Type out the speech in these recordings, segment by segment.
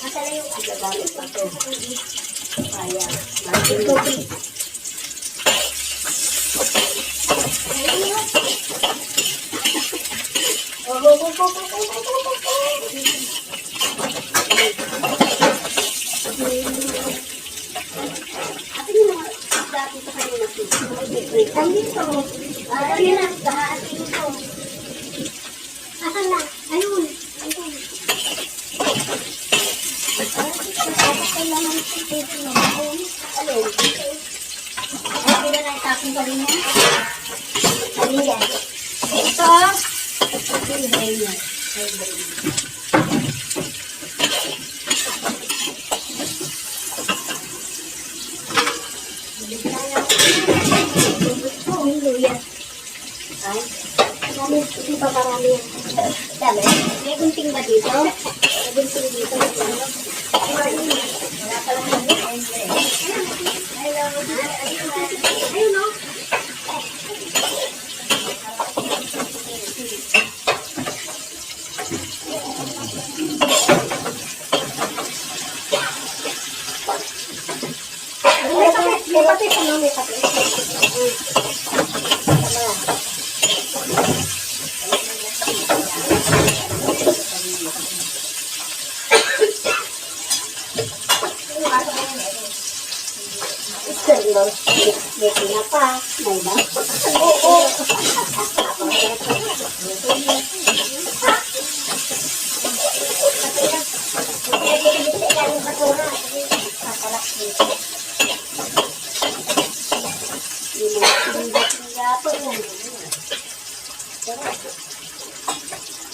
Masala yung gagamit pa to. Kaya, maraming tubig. Oh, oh, oh, oh, oh, oh, oh. Atin yung mga dati sa kanila. Ay, dito. Ah, yun ang daan dito. Asan na? Ayun. Ayun. Alin? Ay, hindi rin yan. Alin yan? Ito. Yan. Yung brain. Oh, hindi pa marami yan. Dami. May gunting ba dito? May gunting dito. Wala pala hindi. Hello. Ayun may kapit, ano, may kapit. Sendo, may pinapa, may ba? Oo.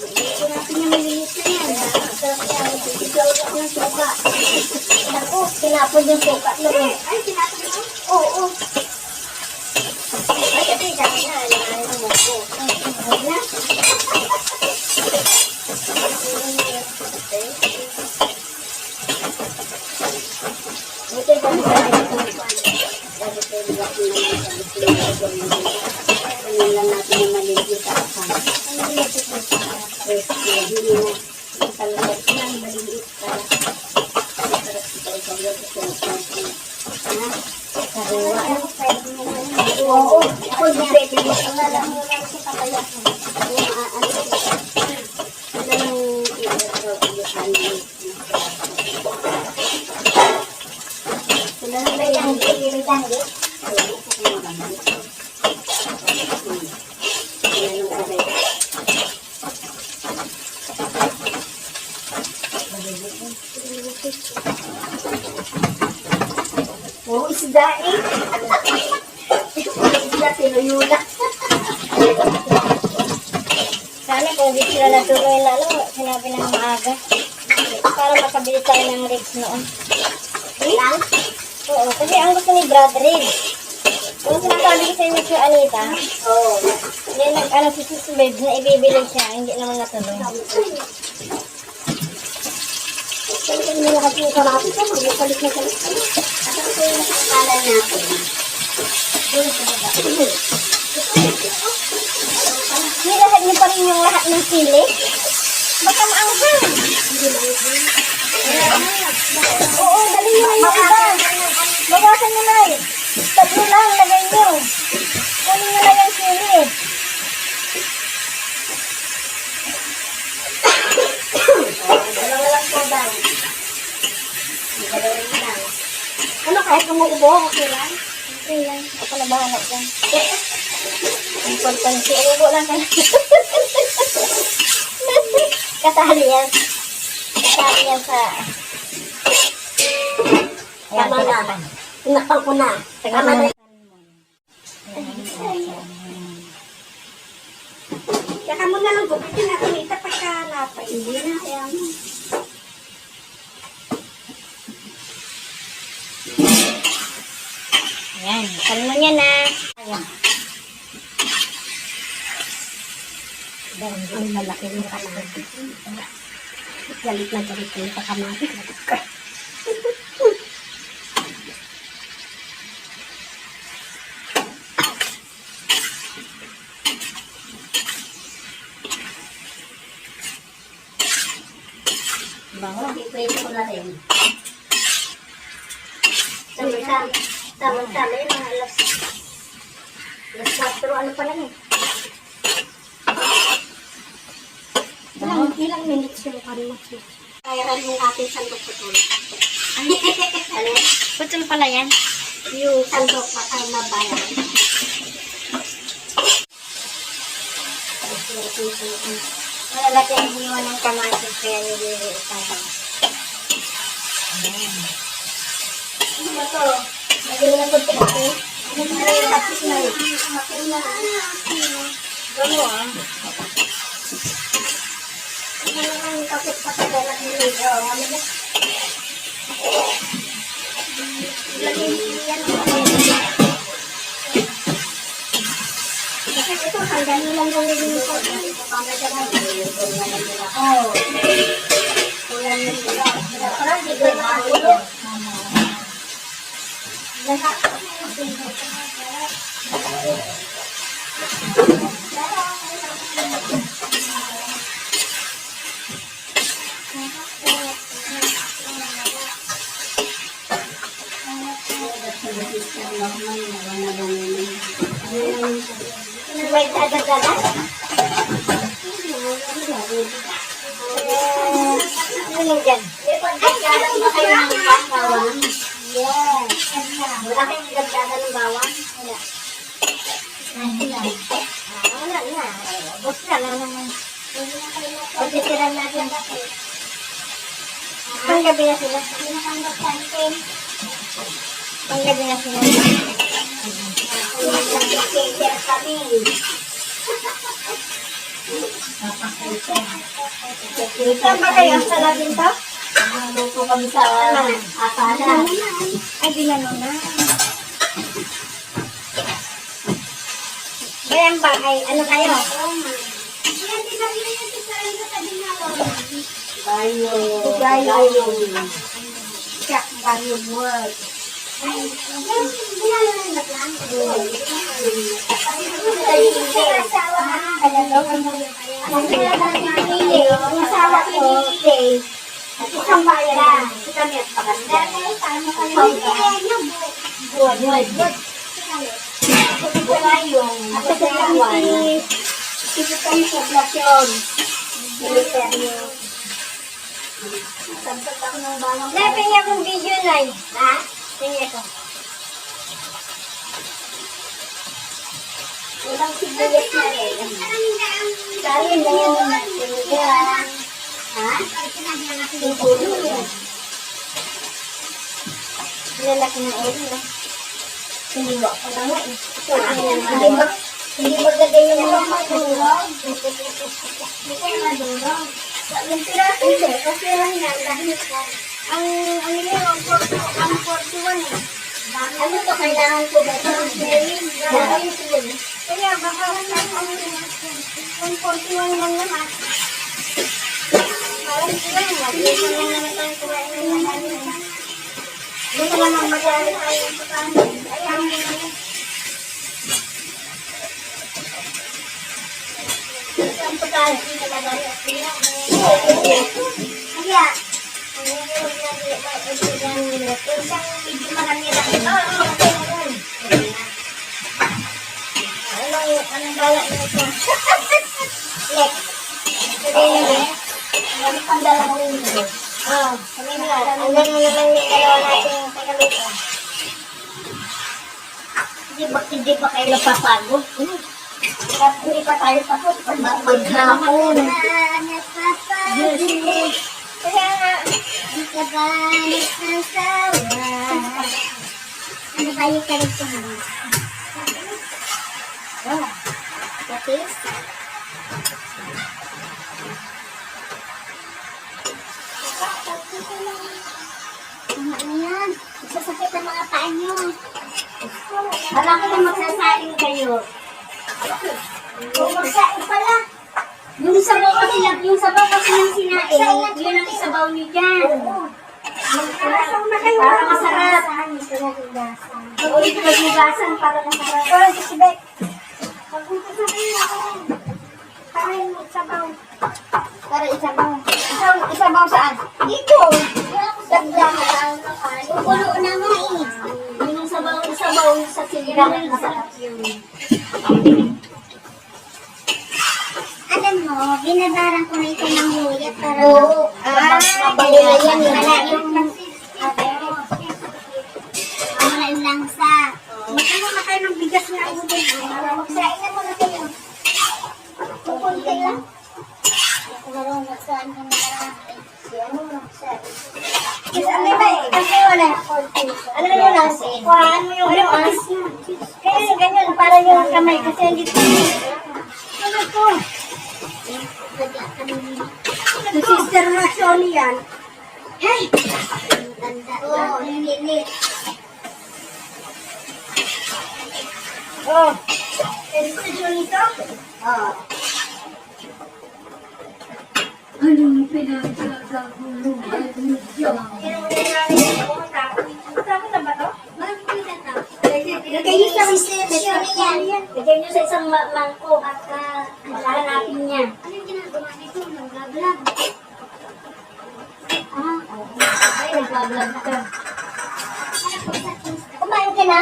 Ito natin yung maliit na yan. Sarap yan. Biglaw ako ng suka. Ako, tinapon yung suka. Ay, tinapon mo? Oo. Ay, kasi dami na. Alam mo ko. Ay na. Ito yung kami sa Lagi ko yung wak na Ano lang natin yung maliit yung taasang. Ano yung maliit yung taasang? Eh, hindi na. Ang talagat na, maliit para. Sarap ito, ikaw yung gusto mo. Ha? Sariwa. Oo, pwede mo. Ang alam mo lang si papaya. Yung ano ko. Ano yung ito, yung Sila na ba yung hindi tangi? Oo, isda eh. Isda, pinuyula. Sana kung di sila natuloy lalo, sinabi ng maaga. Para makabili tayo ng ribs noon. Lang? Oo, kasi ang gusto ni Brad ribs. Kung sinasabi ko sa inyo si Anita, Oo. hindi nag ano si Sis Babes na ibibili siya, hindi naman natuloy. Talagang nila kasi yung kamatis ko, magpalit na kalit. At ako yung nakakala natin. Doon sa baba. Hindi lahat niyo pa rin yung lahat ng sili. Baka maanghang. Oo, dali niyo na yung iba. Bawasan niyo na eh. Tatlo lang, lagay niyo. Kunin niyo na yung sili. Dalawa lang po ba? Dalawa rin lang. Ano kahit umuubo, okay lang? Okay lang. Ako na bahala dyan. Importante. Ubo lang ka Katali yan. Katali yan sa... Tama na. Tinakpan ko na. Tama na. Saka mo na lang gupitin natin ito pagka napay. Hindi na. Kaya mo. Ayan. Kalmo niya na. Ayan. Ang malaki yung kamatis. Galit na galit yung kamatis. Bango. Iprito ko na rin. Samantala, samantala yun, mga alas. Alas 4, ano pa lang eh. Ilang, ilang minutes yung karima siya. Kaya rin yung ating sandok tuloy. ano? Putol pala yan. Yung sandok pa tayo mabayan. Malalaki ang iwan ng kamatis kaya nililiit tayo. Ano ba to? Magaling na ito ito. Ano ba yung tapos na yun? Makain na. Gano ah. Ano naman yung kapit sa kagalang nililiit? Oh, ano ba? Lagay yan. Kasi ito, hanggang nilang gawin yung Oh. Kulang yung sila. Parang di ko nakakulo. May dada-dada? Ano yung dyan? Ay, galang ba kayo ng bawang? Yes. Wala kayong dagdagan ng bawang? Wala. Ah, Wala na. Bus na lang naman. Pagtitiran natin. Panggabi na sila. Panggabi na sila. Panggabi kami. Saan ba kayo? Sa labing to? Luto kami sa akala. Ay, ginano na. Bayan ba? Ay, ano kayo? Bayo. Bayo. Check bayo word. Ang asawa ko, isang bayan. Kami at paganda. Buwan, buwan, buwan. Wala yung kasayawan. Ito kami poblasyon. Militaryo. Sabot ako ng balang. Napin akong video na Ha? Tingnan ko. Walang sibuyas na rin. Dali na yun. Yung pulo yun. Lalaki ng na. Hindi na nga eh. Hindi mo, hindi mo gagay yung mga madurog. Hindi kayo madurog. Yung piraso hindi, kasi lang yan, dahil ko. Ang, ano yun, ang 41 ang 41 eh. Ano to, kailangan ko ba. Kaya baka ang ang 41 lang naman. Parang ito lang, dito lang naman tayo kumain ng marami. Dito lang ang madali tayo sa kanin. Ayan, Saan pa tayo? Kaya, Anong balak mo ito? Lex. Sabihin lang. Andan mo naman yung dalawa natin yung tagalito. Hindi ba, hindi ba kayo napapagod? At hindi pa tayo tapos. Maghapon. Yes. Kaya nga, di ka ba nagsasawa? Ano ba yung kaligtahan? Oh, patis? Ano Sasakit ang mga paa niyo. Alam ko na magsasaing kayo. Magsaing pala. Yung sabaw kasi lang, yung sabaw kasi ng sinaing, yun ang isabaw niyo dyan. Para masarap. Ulit maghugasan para masarap. Oh, si Bek. Maghugas na kayo. Para yung sabaw. Para isabaw. Isaw, isabaw saan? Dito. Dagdag. Pupulo na nga eh. Yung sabaw, sabaw sa sinigang. Masarap yun. Alam mo, binabaran ko na ito ng huyat para Oo. Ah, na yan. wala yung wala yung langsa. Magkano na kayo ng bigas na udin? Magsain na muna kayo. Lang. Ako marunong magsain ng marami. Ano magsain? Kasi ano ba eh? Kasi wala. Ano yun ah? Kuhaan mo yung ano ah? Kaya ganyan, para yung kamay kasi hindi ko. Ano ko? Si Sister Rachel yan. Hey! Oo, hindi. Oh. Sister nito? Oo. Anong pinagkakagulo? Kasama na ba to? Lagay niyo sa. Lagay niyo sa isang ma- mangkok at uh, niya. Ano yung ginagawa nito? Nag-vlog. Ah, ay, nagbablog ka. Kumain ka na?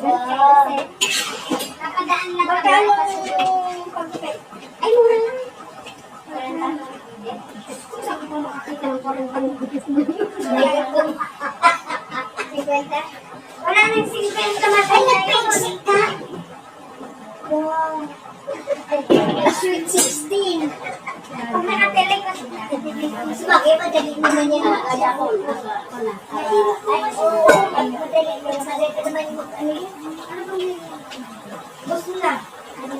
Napadaan lang kami. Magkano yung? Ay, mura lang. Saan ko makakita ng parang pangbigis mo? Sikwenta? Wala nang sikwenta matay na yun. ka? Wow. Sweet 16. Pag nakatele ka sila. Mas bagay, madali naman yan. Kaya ako, ako. Ay, oo. Ay, madali. Madali ka naman yung ano yun? Ano bang yun? Gusto mo na. Ano?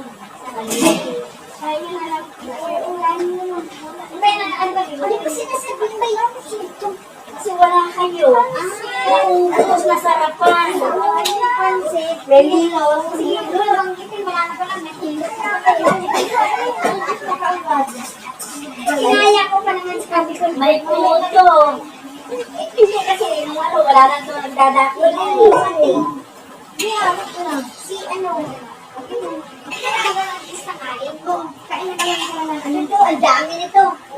Ayun na lang. Oo, ano naman. Ano ba yun? Ano ba yun? Ano ba sinasabihin ba yun? Ito. Kasi kayo. Tapos nasarapan. pansit. May lilo. Sige, doon lang itin. Wala na pala. May kilos na Kinaya ko pa naman sabi ko. May puto. Hindi kasi nung ano, Wala na ito ako ko lang. Si ano, ito. Kaya ka lang isa kain ko. Kain na kayo ng mga ano to. Ang dami nito. Ito. Mag,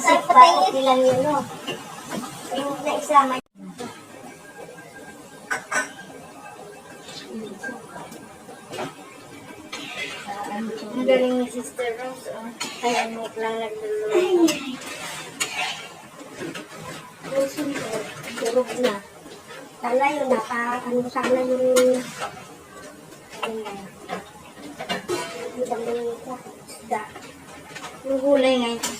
Pansit pa. Okay lang yun, no? Yung na isama. Ang galing ni Sister Rose. Oh. Kaya mo lang nagluluto. Puso ko. Durog na. Sana yun, napa, ano sana yung... Ang dami nito. Isda. Yung gulay ngayon.